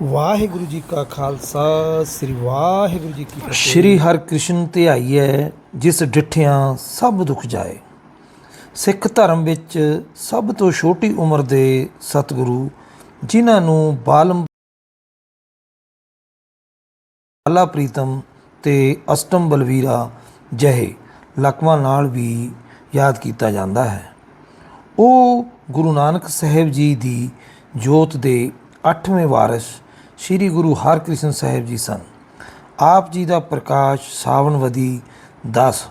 ਵਾਹਿਗੁਰੂ ਜੀ ਕਾ ਖਾਲਸਾ, ਸ੍ਰੀ ਵਾਹਿਗੁਰੂ ਜੀ ਕੀ ਫਤਿਹ। ਸ਼੍ਰੀ ਹਰਿਕ੍ਰਿਸ਼ਨ ਧਿਆਈ ਹੈ ਜਿਸ ਡਿਠਿਆਂ ਸਭ ਦੁੱਖ ਜਾਏ। ਸਿੱਖ ਧਰਮ ਵਿੱਚ ਸਭ ਤੋਂ ਛੋਟੀ ਉਮਰ ਦੇ ਸਤਿਗੁਰੂ, ਜਿਨ੍ਹਾਂ ਨੂੰ ਬਾਲਮ ਬਾਲਾ ਪ੍ਰੀਤਮ ਤੇ ਅਸ਼ਟਮ ਬਲਵੀਰਾ ਜਹੇ ਲਕਵਾਂ ਨਾਲ ਵੀ ਯਾਦ ਕੀਤਾ ਜਾਂਦਾ ਹੈ। ਉਹ ਗੁਰੂ ਨਾਨਕ ਸਾਹਿਬ ਜੀ ਦੀ ਜੋਤ ਦੇ 8ਵੇਂ ਵਾਰਿਸ ਸ੍ਰੀ ਗੁਰੂ ਹਰਕ੍ਰਿਸ਼ਨ ਸਾਹਿਬ ਜੀ ਸਨ। ਆਪ ਜੀ ਦਾ ਪ੍ਰਕਾਸ਼ ਸਾਵਨਵਦੀ 10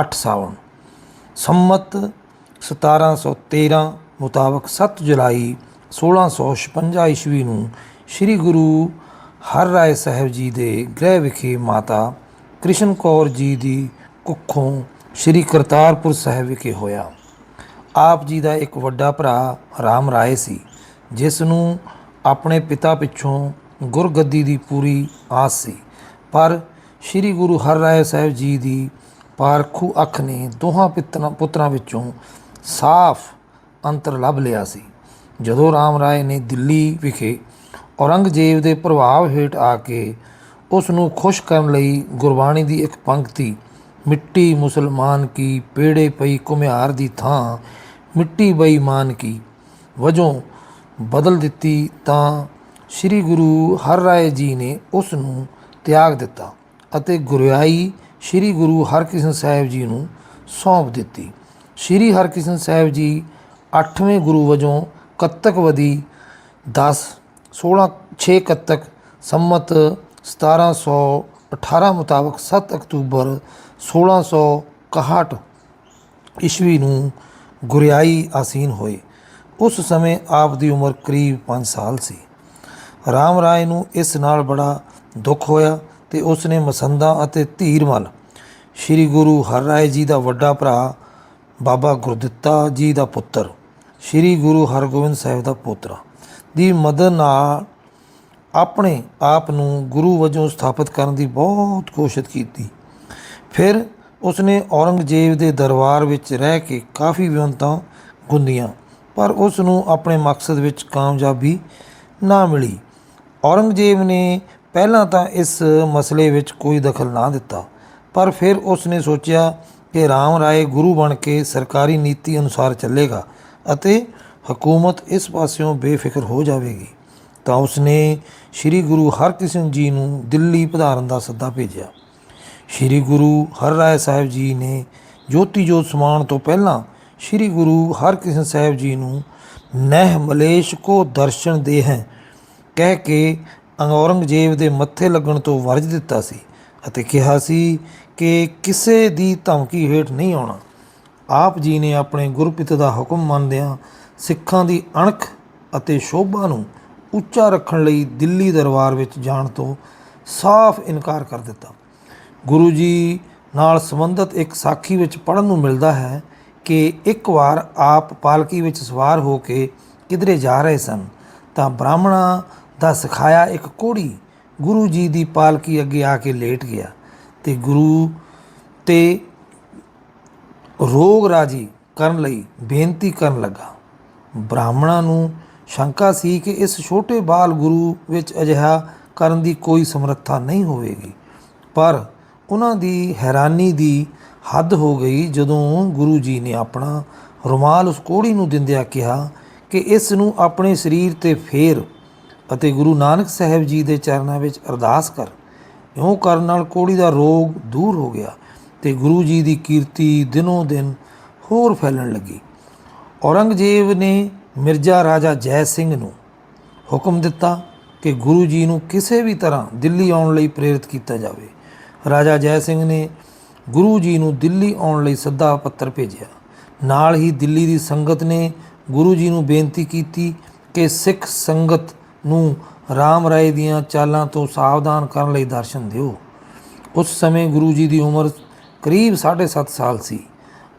8 ਸਾਵਣ, ਸੰਮਤ 1713 ਮੁਤਾਬਕ 7 ਜੁਲਾਈ 1656 ਈਸਵੀ ਨੂੰ ਸ੍ਰੀ ਗੁਰੂ ਹਰ ਰਾਏ ਸਾਹਿਬ ਜੀ ਦੇ ਗ੍ਰਹਿ ਵਿਖੇ ਮਾਤਾ ਕ੍ਰਿਸ਼ਨ ਕੌਰ ਜੀ ਦੀ ਕੁੱਖੋਂ ਸ੍ਰੀ ਕਰਤਾਰਪੁਰ ਸਾਹਿਬ ਵਿਖੇ ਹੋਇਆ। ਆਪ ਜੀ ਦਾ ਇੱਕ ਵੱਡਾ ਭਰਾ ਰਾਮ ਰਾਏ ਸੀ, ਜਿਸ ਨੂੰ ਆਪਣੇ ਪਿਤਾ ਪਿੱਛੋਂ ਗੁਰਗੱਦੀ ਦੀ ਪੂਰੀ ਆਸ ਸੀ। ਪਰ ਸ੍ਰੀ ਗੁਰੂ ਹਰਰਾਏ ਸਾਹਿਬ ਜੀ ਦੀ ਪਾਰਖੂ ਅੱਖ ਨੇ ਦੋਹਾਂ ਪਿੱਤਰਾਂ, ਪੁੱਤਰਾਂ ਵਿੱਚੋਂ ਸਾਫ਼ ਅੰਤਰ ਲੱਭ ਲਿਆ ਸੀ। ਜਦੋਂ ਰਾਮ ਰਾਏ ਨੇ ਦਿੱਲੀ ਵਿਖੇ ਔਰੰਗਜ਼ੇਬ ਦੇ ਪ੍ਰਭਾਵ ਹੇਠ ਆ ਕੇ ਉਸ ਨੂੰ ਖੁਸ਼ ਕਰਨ ਲਈ ਗੁਰਬਾਣੀ ਦੀ ਇੱਕ ਪੰਕਤੀ, ਮਿੱਟੀ ਮੁਸਲਮਾਨ ਕੀ ਪੇੜੇ ਪਈ ਕੁਮਿਹਾਰ ਦੀ ਥਾਂ, ਮਿੱਟੀ ਬੇਈਮਾਨ ਕੀ, ਵਜੋਂ ਬਦਲ ਦਿੱਤੀ ਤਾਂ ਸ੍ਰੀ ਗੁਰੂ ਹਰਰਾਏ ਜੀ ਨੇ ਉਸ ਨੂੰ ਤਿਆਗ ਦਿੱਤਾ ਅਤੇ ਗੁਰਿਆਈ ਸ੍ਰੀ ਗੁਰੂ ਹਰਕ੍ਰਿਸ਼ਨ ਸਾਹਿਬ ਜੀ ਨੂੰ ਸੌਂਪ ਦਿੱਤੀ। ਸ੍ਰੀ ਹਰਕ੍ਰਿਸ਼ਨ ਸਾਹਿਬ ਜੀ 8ਵੇਂ ਗੁਰੂ ਵਜੋਂ ਕੱਤਕਵਦੀ 10 16 6 ਕੱਤਕ ਸੰਮਤ 1718 ਮੁਤਾਬਕ 7 ਅਕਤੂਬਰ 1661 ਈਸਵੀ ਨੂੰ ਗੁਰਿਆਈ ਆਸੀਨ ਹੋਏ। ਉਸ ਸਮੇਂ ਆਪ ਦੀ ਉਮਰ ਕਰੀਬ 5 ਸਾਲ ਸੀ। ਰਾਮ ਰਾਏ ਨੂੰ ਇਸ ਨਾਲ ਬੜਾ ਦੁੱਖ ਹੋਇਆ ਤੇ ਉਸ ਨੇ ਮਸੰਦਾ ਅਤੇ ਧੀਰਮਲ ਸ੍ਰੀ ਗੁਰੂ ਹਰਰਾਏ ਜੀ ਦਾ ਵੱਡਾ ਭਰਾ ਬਾਬਾ ਗੁਰਦਿੱਤਾ ਜੀ ਦਾ ਪੁੱਤਰ, ਸ੍ਰੀ ਗੁਰੂ ਹਰਗੋਬਿੰਦ ਸਾਹਿਬ ਦਾ ਪੋਤਰਾ ਦੀ ਮਦਦ ਨਾਲ ਆਪਣੇ ਆਪ ਨੂੰ ਗੁਰੂ ਵਜੋਂ ਸਥਾਪਿਤ ਕਰਨ ਦੀ ਬਹੁਤ ਕੋਸ਼ਿਸ਼ ਕੀਤੀ। ਫਿਰ ਉਸਨੇ ਔਰੰਗਜ਼ੇਬ ਦੇ ਦਰਬਾਰ ਵਿੱਚ ਰਹਿ ਕੇ ਕਾਫੀ ਵਿਅੰਤਾਂ ਗੁੰਦੀਆਂ ਪਰ ਉਸ ਨੂੰ ਆਪਣੇ ਮਕਸਦ ਵਿੱਚ ਕਾਮਯਾਬੀ ਨਾ ਮਿਲੀ। ਔਰੰਗਜ਼ੇਬ ਨੇ ਪਹਿਲਾਂ ਤਾਂ ਇਸ ਮਸਲੇ ਵਿੱਚ ਕੋਈ ਦਖਲ ਨਾ ਦਿੱਤਾ, ਪਰ ਫਿਰ ਉਸ ਨੇ ਸੋਚਿਆ ਕਿ ਰਾਮ ਰਾਏ ਗੁਰੂ ਬਣ ਕੇ ਸਰਕਾਰੀ ਨੀਤੀ ਅਨੁਸਾਰ ਚੱਲੇਗਾ ਅਤੇ ਹਕੂਮਤ ਇਸ ਪਾਸਿਓਂ ਬੇਫਿਕਰ ਹੋ ਜਾਵੇਗੀ। ਤਾਂ ਉਸਨੇ ਸ੍ਰੀ ਗੁਰੂ ਹਰਕ੍ਰਿਸ਼ਨ ਜੀ ਨੂੰ ਦਿੱਲੀ ਪਧਾਰਨ ਦਾ ਸੱਦਾ ਭੇਜਿਆ। ਸ੍ਰੀ ਗੁਰੂ ਹਰ ਰਾਏ ਸਾਹਿਬ ਜੀ ਨੇ ਜੋਤੀ ਜੋਤ ਸਮਾਨ ਤੋਂ ਪਹਿਲਾਂ ਸ੍ਰੀ ਗੁਰੂ ਹਰਕ੍ਰਿਸ਼ਨ ਸਾਹਿਬ ਜੀ ਨੂੰ ਨਹਿ ਮਲੇਸ਼ ਕੋ ਦਰਸ਼ਨ ਦੇ ਹੈ। ਕਹਿ ਕੇ ਔਰੰਗਜ਼ੇਬ ਦੇ ਮੱਥੇ ਲੱਗਣ ਤੋਂ ਵਰਜ ਦਿੱਤਾ ਸੀ ਅਤੇ ਕਿਹਾ ਸੀ ਕਿ ਕਿਸੇ ਦੀ ਧਮਕੀ ਹੇਠ ਨਹੀਂ ਆਉਣਾ। ਆਪ ਜੀ ਨੇ ਆਪਣੇ ਗੁਰਪਿਤ ਦਾ ਹੁਕਮ ਮੰਨਦਿਆਂ ਸਿੱਖਾਂ ਦੀ ਅਣਖ ਅਤੇ ਸ਼ੋਭਾ ਨੂੰ ਉੱਚਾ ਰੱਖਣ ਲਈ ਦਿੱਲੀ ਦਰਬਾਰ ਵਿੱਚ ਜਾਣ ਤੋਂ ਸਾਫ਼ ਇਨਕਾਰ ਕਰ ਦਿੱਤਾ। ਗੁਰੂ ਜੀ ਨਾਲ ਸੰਬੰਧਿਤ ਇੱਕ ਸਾਖੀ ਵਿੱਚ ਪੜਨ ਨੂੰ ਮਿਲਦਾ ਹੈ ਕਿ ਇੱਕ ਵਾਰ ਆਪ ਪਾਲਕੀ ਵਿੱਚ ਸਵਾਰ ਹੋ ਕੇ ਕਿਧਰੇ ਜਾ ਰਹੇ ਸਨ, ਤਾਂ ਬ੍ਰਾਹਮਣਾ ਦਾ ਸਿਖਾਇਆ ਇੱਕ ਕੋੜੀ ਗੁਰੂ ਜੀ ਦੀ ਪਾਲਕੀ ਅੱਗੇ ਆ ਕੇ ਲੇਟ ਗਿਆ ਤੇ ਗੁਰੂ ਤੇ ਰੋਗ ਰਾਜੀ ਕਰਨ ਲਈ ਬੇਨਤੀ ਕਰਨ ਲੱਗਾ। ਬ੍ਰਾਹਮਣਾਂ ਨੂੰ ਸ਼ੰਕਾ ਸੀ ਕਿ ਇਸ ਛੋਟੇ ਬਾਲ ਗੁਰੂ ਵਿੱਚ ਅਜਿਹਾ ਕਰਨ ਦੀ ਕੋਈ ਸਮਰੱਥਾ ਨਹੀਂ ਹੋਵੇਗੀ, ਪਰ ਉਹਨਾਂ ਦੀ ਹੈਰਾਨੀ ਦੀ ਹੱਦ ਹੋ ਗਈ ਜਦੋਂ ਗੁਰੂ ਜੀ ਨੇ ਆਪਣਾ ਰੁਮਾਲ ਉਸ ਕੋੜੀ ਨੂੰ ਦਿੰਦਿਆਂ ਕਿਹਾ ਕਿ ਇਸ ਨੂੰ ਆਪਣੇ ਸਰੀਰ ਤੇ ਫੇਰ ਅਤੇ ਗੁਰੂ ਨਾਨਕ ਸਾਹਿਬ ਜੀ ਦੇ ਚਰਨਾਂ ਵਿੱਚ ਅਰਦਾਸ ਕਰ। ਇਉਂ ਕਰਨ ਨਾਲ ਕੋੜੀ ਦਾ ਰੋਗ ਦੂਰ ਹੋ ਗਿਆ ਤੇ ਗੁਰੂ ਜੀ ਦੀ ਕੀਰਤੀ ਦਿਨੋਂ ਦਿਨ ਹੋਰ ਫੈਲਣ ਲੱਗੀ। ਔਰੰਗਜ਼ੇਬ ਨੇ ਮਿਰਜ਼ਾ ਰਾਜਾ ਜੈ ਸਿੰਘ ਨੂੰ ਹੁਕਮ ਦਿੱਤਾ ਕਿ ਗੁਰੂ ਜੀ ਨੂੰ ਕਿਸੇ ਵੀ ਤਰ੍ਹਾਂ ਦਿੱਲੀ ਆਉਣ ਲਈ ਪ੍ਰੇਰਿਤ ਕੀਤਾ ਜਾਵੇ। ਰਾਜਾ ਜੈ ਸਿੰਘ ਨੇ ਗੁਰੂ ਜੀ ਨੂੰ ਦਿੱਲੀ ਆਉਣ ਲਈ ਸੱਦਾ ਪੱਤਰ ਭੇਜਿਆ। ਨਾਲ ਹੀ ਦਿੱਲੀ ਦੀ ਸੰਗਤ ਨੇ ਗੁਰੂ ਜੀ ਨੂੰ ਬੇਨਤੀ ਕੀਤੀ ਕਿ ਸਿੱਖ ਸੰਗਤ ਨੂੰ ਰਾਮ ਰਾਏ ਦੀਆਂ ਚਾਲਾਂ ਤੋਂ ਸਾਵਧਾਨ ਕਰਨ ਲਈ ਦਰਸ਼ਨ ਦਿਓ। ਉਸ ਸਮੇਂ ਗੁਰੂ ਜੀ ਦੀ ਉਮਰ ਕਰੀਬ 7.5 ਸਾਲ ਸੀ।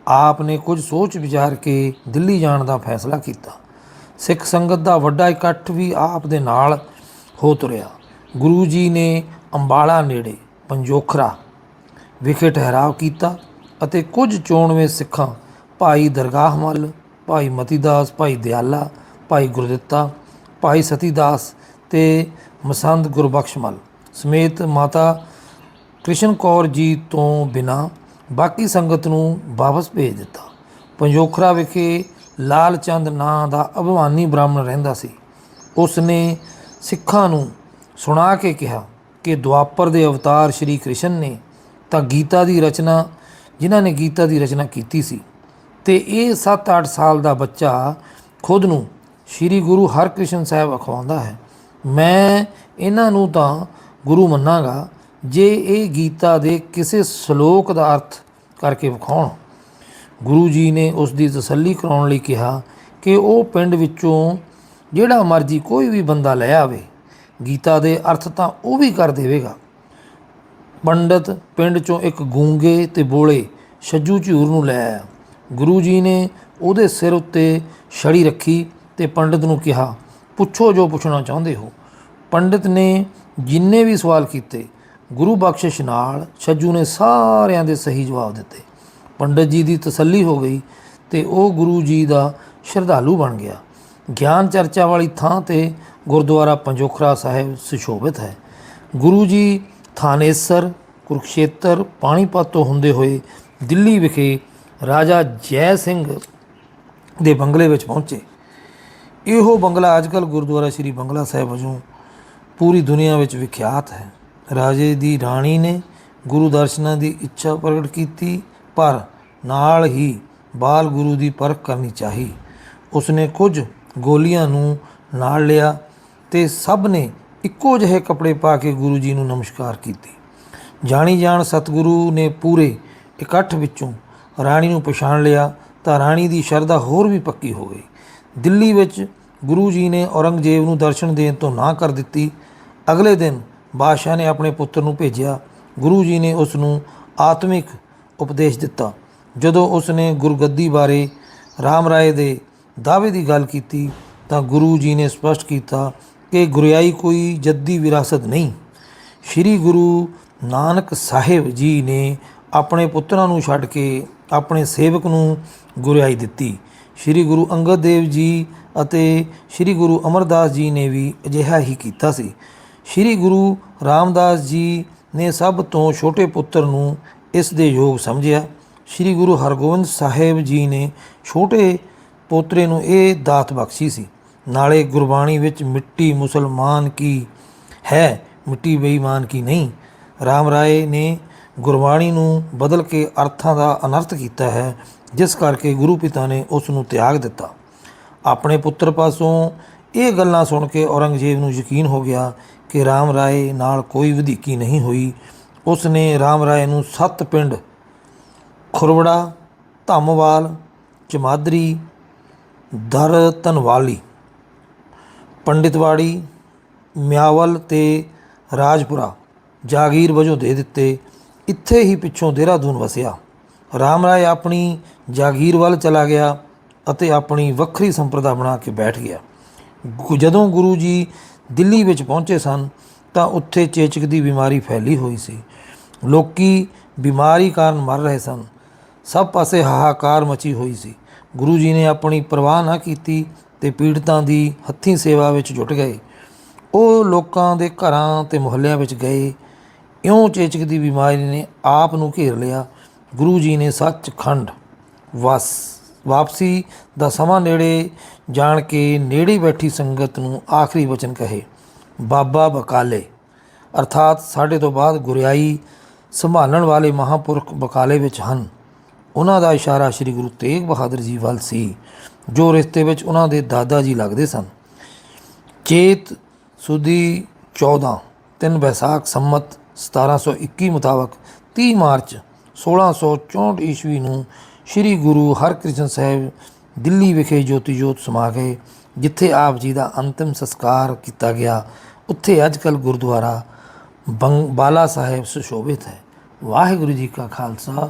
ਆਪ ਨੇ ਕੁਝ ਸੋਚ ਵਿਚਾਰ ਕੇ ਦਿੱਲੀ ਜਾਣ ਦਾ ਫੈਸਲਾ ਕੀਤਾ। ਸਿੱਖ ਸੰਗਤ ਦਾ ਵੱਡਾ ਇਕੱਠ ਵੀ ਆਪ ਦੇ ਨਾਲ ਹੋ ਤੁਰਿਆ। ਗੁਰੂ ਜੀ ਨੇ ਅੰਬਾਲਾ ਨੇੜੇ, ਪੰਜੋਖਰਾ ਵਿਖੇ ਠਹਿਰਾਵ ਕੀਤਾ ਅਤੇ ਕੁਝ ਚੋਣਵੇਂ ਸਿੱਖਾਂ, ਭਾਈ ਦਰਗਾਹ ਮੱਲ ਭਾਈ ਮਤੀਦਾਸ, ਭਾਈ ਦਿਆਲਾ, ਭਾਈ ਗੁਰਦਿੱਤਾ, ਭਾਈ ਸਤੀਦਾਸ ਤੇ ਮਸੰਦ ਗੁਰਬਖਸ਼ਮਲ ਸਮੇਤ ਮਾਤਾ ਕ੍ਰਿਸ਼ਨ ਕੌਰ ਜੀ ਤੋਂ ਬਿਨਾ ਬਾਕੀ ਸੰਗਤ ਨੂੰ ਵਾਪਸ ਭੇਜ ਦਿੱਤਾ। ਪੰਜੋਖਰਾ ਵਿਖੇ ਲਾਲ ਚੰਦ ਨਾਂ ਦਾ ਅਭਵਾਨੀ ਬ੍ਰਾਹਮਣ ਰਹਿੰਦਾ ਸੀ। ਉਸ ਨੇ ਸਿੱਖਾਂ ਨੂੰ ਸੁਣਾ ਕੇ ਕਿਹਾ ਕਿ ਦੁਆਪਰ ਦੇ ਅਵਤਾਰ ਸ਼੍ਰੀ ਕ੍ਰਿਸ਼ਨ ਨੇ ਤਾਂ ਗੀਤਾ ਦੀ ਰਚਨਾ, ਜਿਨ੍ਹਾਂ ਨੇ ਗੀਤਾ ਦੀ ਰਚਨਾ ਕੀਤੀ ਸੀ। ਤੇ ਇਹ 7-8 ਸਾਲ ਦਾ ਬੱਚਾ ਖੁਦ ਨੂੰ ਸ਼੍ਰੀ ਗੁਰੂ ਹਰਕ੍ਰਿਸ਼ਨ ਸਾਹਿਬ ਅਖਵਾਉਂਦਾ ਹੈ। ਮੈਂ ਇਹਨਾਂ ਨੂੰ ਤਾਂ ਗੁਰੂ ਮੰਨਾਂਗਾ ਜੇ ਇਹ ਗੀਤਾ ਦੇ ਕਿਸੇ ਸ਼ਲੋਕ ਦਾ ਅਰਥ ਕਰਕੇ ਵਿਖਾਉਣ। ਗੁਰੂ ਜੀ ਨੇ ਉਸ ਦੀ ਤਸੱਲੀ ਕਰਾਉਣ ਲਈ ਕਿਹਾ ਕਿ ਉਹ ਪਿੰਡ ਵਿੱਚੋਂ ਜਿਹੜਾ ਮਰਜ਼ੀ ਕੋਈ ਵੀ ਬੰਦਾ ਲੈ ਆਵੇ, ਗੀਤਾ ਦੇ ਅਰਥ ਤਾਂ ਉਹ ਵੀ ਕਰ ਦੇਵੇਗਾ। ਪੰਡਤ ਪਿੰਡ ਚੋਂ ਇੱਕ ਗੂੰਗੇ ਤੇ ਬੋਲੇ ਛੱਜੂ ਝੂਰ ਨੂੰ ਲੈ ਆਇਆ। ਗੁਰੂ ਜੀ ਨੇ ਉਹਦੇ ਸਿਰ ਉੱਤੇ ਛੜੀ ਰੱਖੀ ਤੇ ਪੰਡਤ ਨੂੰ ਕਿਹਾ, ਪੁੱਛੋ ਜੋ ਪੁੱਛਣਾ ਚਾਹੁੰਦੇ ਹੋ। ਪੰਡਤ ਨੇ ਜਿੰਨੇ ਵੀ ਸਵਾਲ ਕੀਤੇ, ਗੁਰੂ ਬਖਸ਼ਿਸ਼ ਨਾਲ ਛੱਜੂ ਨੇ ਸਾਰਿਆਂ ਦੇ ਸਹੀ ਜਵਾਬ ਦਿੱਤੇ। ਪੰਡਤ ਜੀ ਦੀ ਤਸੱਲੀ ਹੋ ਗਈ ਤੇ ਉਹ ਗੁਰੂ ਜੀ ਦਾ ਸ਼ਰਧਾਲੂ ਬਣ ਗਿਆ। ਗਿਆਨ ਚਰਚਾ ਵਾਲੀ ਥਾਂ ਤੇ ਗੁਰਦੁਆਰਾ ਪੰਜੋਖਰਾ ਸਾਹਿਬ ਸੁਸ਼ੋਭਿਤ ਹੈ। ਗੁਰੂ ਜੀ ਥਾਨੇਸਰ, ਕੁਰਕਸ਼ੇਤਰ, ਪਾਣੀਪਤ ਤੋਂ ਹੁੰਦੇ ਹੋਏ ਦਿੱਲੀ ਵਿਖੇ ਰਾਜਾ ਜੈ ਸਿੰਘ ਦੇ ਬੰਗਲੇ ਵਿੱਚ ਪਹੁੰਚੇ। ਇਹੋ ਬੰਗਲਾ ਅੱਜਕੱਲ ਗੁਰਦੁਆਰਾ ਸ੍ਰੀ ਬੰਗਲਾ ਸਾਹਿਬ ਵਜੋਂ ਪੂਰੀ ਦੁਨੀਆ ਵਿੱਚ ਵਿਖਿਆਤ ਹੈ। ਰਾਜੇ ਦੀ ਰਾਣੀ ਨੇ ਗੁਰੂ ਦਰਸ਼ਨਾਂ ਦੀ ਇੱਛਾ ਪ੍ਰਗਟ ਕੀਤੀ, ਪਰ ਨਾਲ ਹੀ ਬਾਲ ਗੁਰੂ ਦੀ ਪਰਖ ਕਰਨੀ ਚਾਹੀ। ਉਸਨੇ ਕੁਝ ਗੋਲੀਆਂ ਨੂੰ ਨਾਲ ਲਿਆ ਤੇ ਸਭ ਨੇ ਇੱਕੋ ਜਿਹੇ ਕੱਪੜੇ ਪਾ ਕੇ ਗੁਰੂ ਜੀ ਨੂੰ ਨਮਸਕਾਰ ਕੀਤੀ। ਜਾਣੀ ਜਾਣ ਸਤਿਗੁਰੂ ਨੇ ਪੂਰੇ ਇਕੱਠ ਵਿੱਚੋਂ ਰਾਣੀ ਨੂੰ ਪਛਾਣ ਲਿਆ ਤਾਂ ਰਾਣੀ ਦੀ ਸ਼ਰਧਾ ਹੋਰ ਵੀ ਪੱਕੀ ਹੋ ਗਈ। ਦਿੱਲੀ ਵਿੱਚ ਗੁਰੂ ਜੀ ਨੇ ਔਰੰਗਜ਼ੇਬ ਨੂੰ ਦਰਸ਼ਨ ਦੇਣ ਤੋਂ ਨਾ ਕਰ ਦਿੱਤੀ। ਅਗਲੇ ਦਿਨ ਬਾਦਸ਼ਾਹ ਨੇ ਆਪਣੇ ਪੁੱਤਰ ਨੂੰ ਭੇਜਿਆ। ਗੁਰੂ ਜੀ ਨੇ ਉਸ ਨੂੰ ਆਤਮਿਕ ਉਪਦੇਸ਼ ਦਿੱਤਾ। ਜਦੋਂ ਉਸ ਨੇ ਗੁਰਗੱਦੀ ਬਾਰੇ ਰਾਮ ਰਾਏ ਦੇ ਦਾਅਵੇ ਦੀ ਗੱਲ ਕੀਤੀ ਤਾਂ ਗੁਰੂ ਜੀ ਨੇ ਸਪਸ਼ਟ ਕੀਤਾ ਕਿ ਗੁਰਿਆਈ ਕੋਈ ਜੱਦੀ ਵਿਰਾਸਤ ਨਹੀਂ। ਸ਼੍ਰੀ ਗੁਰੂ ਨਾਨਕ ਸਾਹਿਬ ਜੀ ਨੇ ਆਪਣੇ ਪੁੱਤਰਾਂ ਨੂੰ ਛੱਡ ਕੇ ਆਪਣੇ ਸੇਵਕ ਨੂੰ ਗੁਰਿਆਈ ਦਿੱਤੀ। ਸ਼੍ਰੀ ਗੁਰੂ ਅੰਗਦ ਦੇਵ ਜੀ ਅਤੇ ਸ਼੍ਰੀ ਗੁਰੂ ਅਮਰਦਾਸ ਜੀ ਨੇ ਵੀ ਅਜਿਹਾ ਹੀ ਕੀਤਾ ਸੀ। ਸ਼੍ਰੀ ਗੁਰੂ ਰਾਮਦਾਸ ਜੀ ਨੇ ਸਭ ਤੋਂ ਛੋਟੇ ਪੁੱਤਰ ਨੂੰ ਇਸ ਦੇ ਯੋਗ ਸਮਝਿਆ। ਸ਼੍ਰੀ ਗੁਰੂ ਹਰਗੋਬਿੰਦ ਸਾਹਿਬ ਜੀ ਨੇ ਛੋਟੇ ਪੋਤਰੇ ਨੂੰ ਇਹ ਦਾਤ ਬਖਸ਼ੀ ਸੀ। ਨਾਲੇ ਗੁਰਬਾਣੀ ਵਿੱਚ ਮਿੱਟੀ ਮੁਸਲਮਾਨ ਕੀ ਹੈ? ਮਿੱਟੀ ਬੇਈਮਾਨ ਕੀ ਨਹੀਂ? ਰਾਮ ਰਾਏ ਨੇ ਗੁਰਬਾਣੀ ਨੂੰ ਬਦਲ ਕੇ ਅਰਥਾਂ ਦਾ ਅਨਰਥ ਕੀਤਾ ਹੈ, ਜਿਸ ਕਰਕੇ ਗੁਰੂ ਪਿਤਾ ਨੇ ਉਸ ਨੂੰ ਤਿਆਗ ਦਿੱਤਾ। ਆਪਣੇ ਪੁੱਤਰ ਪਾਸੋਂ ਇਹ ਗੱਲਾਂ ਸੁਣ ਕੇ ਔਰੰਗਜ਼ੇਬ ਨੂੰ ਯਕੀਨ ਹੋ ਗਿਆ ਕਿ ਰਾਮ ਰਾਏ ਨਾਲ ਕੋਈ ਵਧੀਕੀ ਨਹੀਂ ਹੋਈ। ਉਸ ਨੇ ਰਾਮ ਰਾਏ ਨੂੰ ਸੱਤ ਪਿੰਡ, ਖੁਰਵੜਾ, ਧੰਮਵਾਲ, ਚਮਾਦਰੀ, ਦਰ ਧਨਵਾਲੀ ਪੰਡਿਤਵਾੜੀ, ਮਿਆਵਲ ਤੇ ਰਾਜਪੁਰਾ ਜਾਗੀਰ ਵਜੋਂ ਦੇ ਦਿੱਤੇ। ਇੱਥੇ ਹੀ ਪਿੱਛੋਂ ਦੇਹਰਾਦੂਨ ਵਸਿਆ। ਰਾਮ ਰਾਏ ਆਪਣੀ ਜਾਗੀਰ ਵੱਲ ਚਲਾ ਗਿਆ ਅਤੇ ਆਪਣੀ ਵੱਖਰੀ ਸੰਪਰਦਾ ਬਣਾ ਕੇ ਬੈਠ ਗਿਆ। ਗੁ- ਜਦੋਂ ਗੁਰੂ ਜੀ ਦਿੱਲੀ ਵਿੱਚ ਪਹੁੰਚੇ ਸਨ, ਤਾਂ ਉੱਥੇ ਚੇਚਕ ਦੀ ਬਿਮਾਰੀ ਫੈਲੀ ਹੋਈ ਸੀ। ਲੋਕੀ ਬਿਮਾਰੀ ਕਾਰਨ ਮਰ ਰਹੇ ਸਨ। ਸਭ ਪਾਸੇ ਹਾਹਾਕਾਰ ਮਚੀ ਹੋਈ ਸੀ। ਗੁਰੂ ਜੀ ਨੇ ਆਪਣੀ ਪਰਵਾਹ ਨਾ ਕੀਤੀ ਤੇ ਪੀੜਤਾਂ ਦੀ ਹੱਥੀਂ ਸੇਵਾ ਵਿੱਚ ਜੁਟ ਗਏ। ਉਹ ਲੋਕਾਂ ਦੇ ਘਰਾਂ ਤੇ ਮੁਹੱਲਿਆਂ ਵਿੱਚ ਗਏ। ਇਉਂ ਚੇਚਕ ਦੀ ਬਿਮਾਰੀ ਨੇ ਆਪ ਨੂੰ ਘੇਰ ਲਿਆ। ਗੁਰੂ ਜੀ ਨੇ ਸੱਚਖੰਡ ਵਸ, ਵਾਪਸੀ ਦਾ ਸਮਾਂ ਨੇੜੇ ਜਾਣ ਕੇ ਨੇੜੇ ਬੈਠੀ ਸੰਗਤ ਨੂੰ ਆਖਰੀ ਵਚਨ ਕਹੇ, ਬਾਬਾ ਬਕਾਲੇ। ਅਰਥਾਤ ਸਾਡੇ ਤੋਂ ਬਾਅਦ ਗੁਰਿਆਈ ਸੰਭਾਲਣ ਵਾਲੇ ਮਹਾਪੁਰਖ ਬਕਾਲੇ ਵਿੱਚ ਹਨ। ਉਹਨਾਂ ਦਾ ਇਸ਼ਾਰਾ ਸ੍ਰੀ ਗੁਰੂ ਤੇਗ ਬਹਾਦਰ ਜੀ ਵੱਲ ਸੀ, ਜੋ ਰਿਸ਼ਤੇ ਵਿੱਚ ਉਹਨਾਂ ਦੇ ਦਾਦਾ ਜੀ ਲੱਗਦੇ ਸਨ। ਚੇਤ ਸੁਦੀ 14 ਤਿੰਨ ਬੈਸਾਖ ਸੰਮਤ 1721 ਮੁਤਾਬਕ 30 ਮਾਰਚ 1664 ਈਸਵੀ ਨੂੰ ਸ੍ਰੀ ਗੁਰੂ ਹਰਕ੍ਰਿਸ਼ਨ ਸਾਹਿਬ ਦਿੱਲੀ ਵਿਖੇ ਜੋਤੀ ਜੋਤ ਸਮਾ ਗਏ, ਜਿੱਥੇ ਆਪ ਜੀ ਦਾ ਅੰਤਿਮ ਸੰਸਕਾਰ ਕੀਤਾ ਗਿਆ। ਉੱਥੇ ਅੱਜਕੱਲ ਗੁਰਦੁਆਰਾ ਬੰਗ, ਬਾਲਾ ਸਾਹਿਬ ਸੁਸ਼ੋਭਿਤ ਹੈ। ਵਾਹਿਗੁਰੂ ਜੀ ਕਾ ਖਾਲਸਾ।